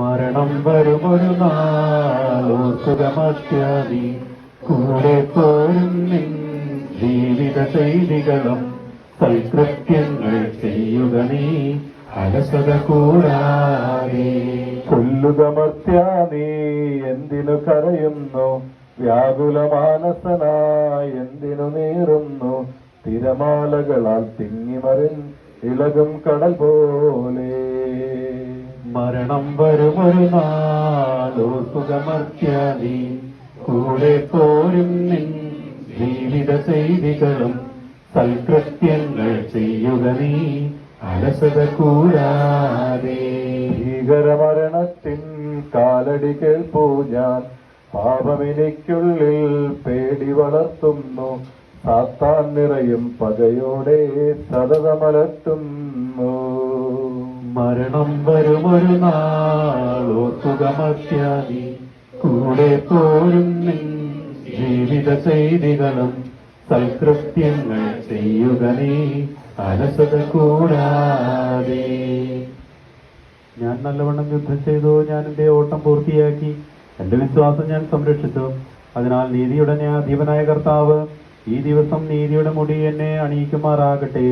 മരണം വരുമൊരു നാളോർക്കുകമത്യാദി കൂടെ പോരും ജീവിത ശൈലികളും സൽകൃത്യങ്ങൾ ചെയ്യുക നീ അലസത കൂടാതെ. കൊല്ലുക മർത്യ നീ എന്തിനു കരയുന്നു? വ്യാകുല മാനസനായ എന്തിനു നേറുന്നു തിരമാലകളാൽ തിങ്ങിമറിൻ ഇളകും കടൽ പോലെ. മരണം വരുമൊരു സുഖമർത്യാദി കൂടെ പോരും നിൻ ജീവിത ചെയ്തികളും സൽകൃത്യങ്ങൾ ചെയ്യുക നീ അലസത കൂടാതെ. ഭീകരമരണത്തിൻ കാലടി കേൾപ്പൂ ഞാൻ പാപമെനിക്കുള്ളിൽ പേടി വളർത്തുന്നു. സാത്താൻ നിറയും പകയോടെ സതതമലത്തുന്നു മരണം വരുമൊരു നാളോത്തുകമത്യാദി കൂടെ പോരും ജീവിത ചെയ്തികളും. സൽകൃത്യങ്ങൾ ചെയ്യുക നീ അലസത കൂടാതെ. ഞാൻ നല്ലവണ്ണം യുദ്ധം ചെയ്തു ഞാൻ എന്റെ ഓട്ടം പൂർത്തിയാക്കി. എന്റെ വിശ്വാസം ഞാൻ സംരക്ഷിച്ചു. അതിനാൽ നീതിയുടെ ന്യായാധിപനായ കർത്താവ് ഈ ദിവസം നീതിയുടെ മുടി എന്നെ അണിയിക്കുമാറാകട്ടെ.